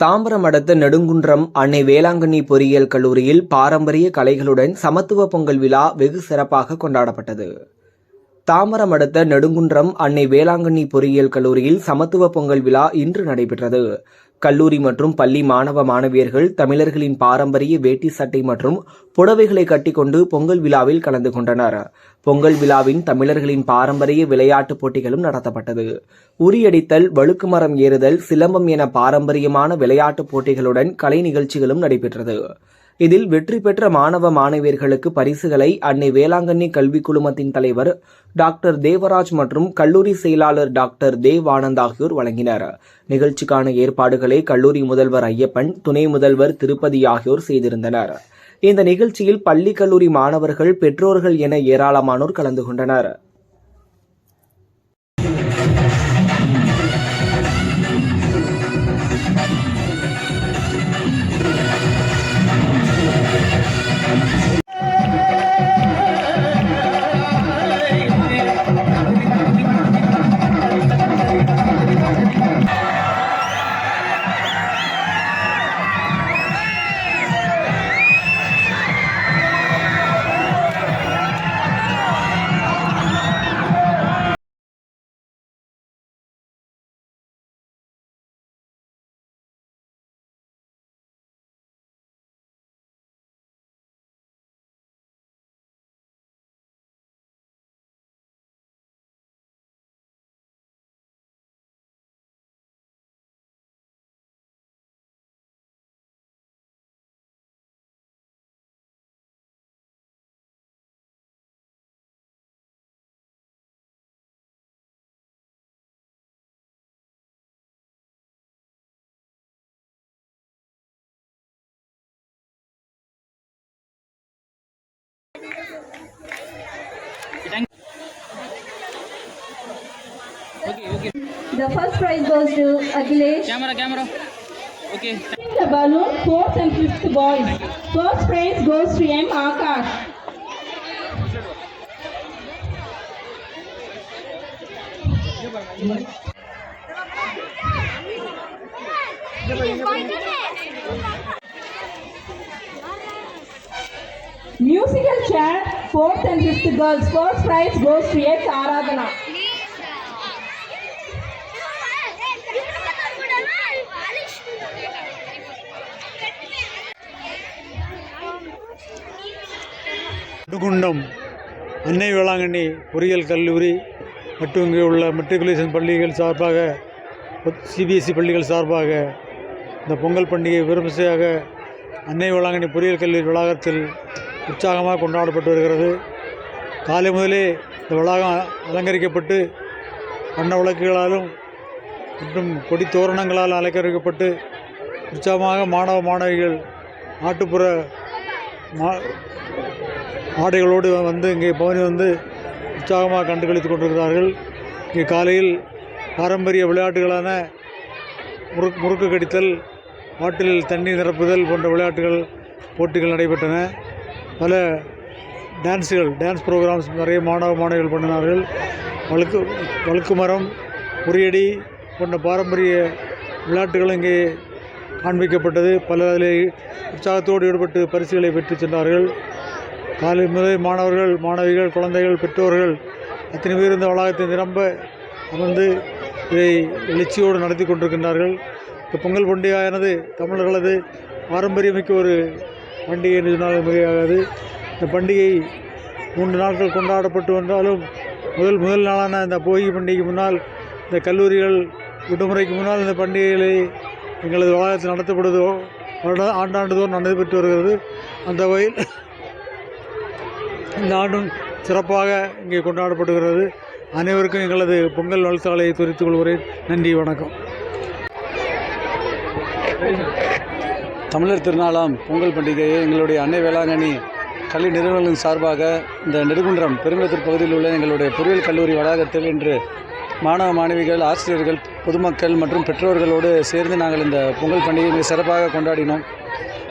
தாம்பரம் அடுத்த நெடுங்குன்றம் அன்னை வேளாங்கண்ணி பொறியியல் கல்லூரியில் பாரம்பரிய கலைகளுடன் சமத்துவ பொங்கல் விழா வெகு சிறப்பாக கொண்டாடப்பட்டது. தாமரம் அடுத்த நெடுங்குன்றம் அன்னை வேளாங்கண்ணி பொறியியல் கல்லூரியில் சமத்துவ பொங்கல் விழா இன்று நடைபெற்றது. கல்லூரி மற்றும் பள்ளி மாணவ மாணவியர்கள் தமிழர்களின் பாரம்பரிய வேட்டி சட்டை மற்றும் புடவைகளை கட்டிக்கொண்டு பொங்கல் விழாவில் கலந்து கொண்டனர். பொங்கல் விழாவின் தமிழர்களின் பாரம்பரிய விளையாட்டுப் போட்டிகளும் நடத்தப்பட்டது. உரியடித்தல் வழுக்கு மரம் ஏறுதல் சிலம்பம் என பாரம்பரியமான விளையாட்டுப் போட்டிகளுடன் கலை நிகழ்ச்சிகளும் நடைபெற்றது. இதில் வெற்றி பெற்ற மாணவ மாணவியர்களுக்கு பரிசுகளை அன்னை வேளாங்கண்ணி கல்விக் குழுமத்தின் தலைவர் டாக்டர் தேவராஜ் மற்றும் கல்லூரி செயலாளர் டாக்டர் தேவ் ஆனந்த் ஆகியோர் வழங்கினர். நிகழ்ச்சிக்கான ஏற்பாடுகளை கல்லூரி முதல்வர் ஐயப்பன் துணை முதல்வர் திருப்பதி ஆகியோர் செய்திருந்தனர். இந்த நிகழ்ச்சியில் பள்ளி கல்லூரி மாணவர்கள் பெற்றோர்கள் என ஏராளமானோர் கலந்து கொண்டனர். The first prize goes to Akhilesh. Camera, camera. Okay. The balloon, fourth and fifth boys. First prize goes to M. Akash. Musical chair, fourth and fifth girls. First prize goes to X. Aradhana. நடுகுண்டம் அன்னை வேளாங்கண்ணி பொறியியல் கல்லூரி மற்றும் இங்கே உள்ள matriculation பள்ளிகள் சார்பாக CBSE பள்ளிகள் சார்பாக இந்த பொங்கல் பண்டிகை விமர்சையாக அன்னை வேளாங்கண்ணி பொறியியல் கல்லூரி வளாகத்தில் உற்சாகமாக கொண்டாடப்பட்டு வருகிறது. காலை முதலே இந்த வளாகம் அலங்கரிக்கப்பட்டு வண்ண விளக்குகளாலும் மற்றும் கொடி தோரணங்களால் அலங்கரிக்கப்பட்டு உற்சாகமாக மாணவ மாணவிகள் நாட்டுப்புற மா ஆடைகளோடு வந்து இங்கே பவனி வந்து உற்சாகமாக கண்டுகளித்து கொண்டிருக்கிறார்கள். இங்கே காலையில் பாரம்பரிய விளையாட்டுகளான முறுக்கு முறுக்கு கடித்தல் பாட்டிலில் தண்ணீர் நிரப்புதல் போன்ற விளையாட்டுகள் போட்டிகள் நடைபெற்றன. பல டான்ஸுகள் டான்ஸ் ப்ரோக்ராம்ஸ் நிறைய மாணவ மாணவிகள் பண்ணினார்கள். வழுக்கு வழுக்கு மரம் உரியடி போன்ற பாரம்பரிய விளையாட்டுகள் இங்கே காண்பிக்கப்பட்டது. பல அதில் உற்சாகத்தோடு ஈடுபட்டு பரிசுகளை பெற்று சென்றார்கள். காலை முதல் மாணவர்கள் மாணவிகள் குழந்தைகள் பெற்றோர்கள் அத்தனை பேர் இந்த வளாகத்தை நிரம்ப அமர்ந்து இதை எழுச்சியோடு நடத்தி கொண்டிருக்கின்றார்கள். இந்த பொங்கல் பண்டிகையானது தமிழர்களது பாரம்பரியமிக்க ஒரு பண்டிகை என்று சொன்னால் மிகையாகாது. இந்த பண்டிகை மூன்று நாட்கள் கொண்டாடப்பட்டு வந்தாலும் முதல் முதல் நாளான இந்த போகி பண்டிகைக்கு முன்னால் இந்த கல்லூரிகள் விடுமுறைக்கு முன்னால் இந்த பண்டிகைகளை எங்களது வளாகத்தில் நடத்தப்படுவதோ வருட ஆண்டாண்டுதோறும் நடைபெற்று வருகிறது. அந்த வகையில் இந்த ஆண்டும் சிறப்பாக இங்கே கொண்டாடப்படுகிறது. அனைவருக்கும் எங்களது பொங்கல் வாழ்த்தாலையை தெரிவித்துக் கொள்கிறேன். நன்றி வணக்கம். தமிழர் திருநாளாம் பொங்கல் பண்டிகையை எங்களுடைய அன்னை வேளாங்கண்ணி கல்வி நிறுவனங்களின் சார்பாக இந்த நெடுகுன்றம் பெருங்குளத்தூர் பகுதியில் உள்ள எங்களுடைய பொறியியல் கல்லூரி வளாகத்தில் இன்று மாணவ மாணவிகள் ஆசிரியர்கள் பொதுமக்கள் மற்றும் பெற்றோர்களோடு சேர்ந்து நாங்கள் இந்த பொங்கல் பண்டிகையை மிக சிறப்பாக கொண்டாடினோம்.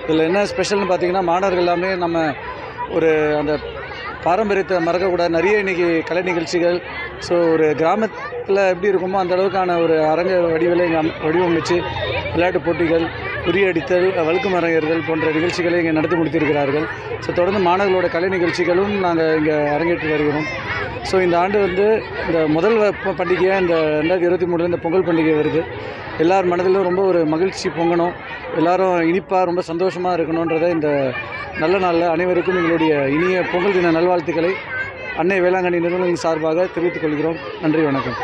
இதில் என்ன ஸ்பெஷல்னு பார்த்தீங்கன்னா மாணவர்கள் எல்லாமே நம்ம ஒரு அந்த பாரம்பரியத்தை மறக்கக்கூடாது. நிறைய இன்றைக்கி கலை நிகழ்ச்சிகள். ஸோ ஒரு கிராமத்தில் எப்படி இருக்குமோ அந்த அளவுக்கான ஒரு அரங்க வடிவில் இங்கே அம்- வடிவமைச்சு விளையாட்டு போட்டிகள் உரியடித்தல் வழுக்கு மரங்கர்கள் போன்ற நிகழ்ச்சிகளை இங்கே நடத்தி முடித்திருக்கிறார்கள். ஸோ தொடர்ந்து மாணவர்களோட கலை நிகழ்ச்சிகளும் நாங்கள் இங்கே அரங்கேற்றி வருகிறோம். ஸோ இந்த ஆண்டு வந்து இந்த முதல் வ- பண்டிகையாக இந்த ரெண்டாயிரத்தி இருபத்தி மூணில் இந்த பொங்கல் பண்டிகை வருது. எல்லார் மனதிலும் ரொம்ப ஒரு மகிழ்ச்சி பொங்கணும். எல்லாரும் இனிப்பாக ரொம்ப சந்தோஷமாக இருக்கணுன்றதை இந்த நல்ல நாளில் அனைவருக்கும் எங்களுடைய இனிய பொங்கல் தின நல்வாழ்த்துக்களை அன்னை வேளாங்கண்ணி நிறுவனங்கள் சார்பாக தெரிவித்துக் கொள்கிறோம். நன்றி வணக்கம்.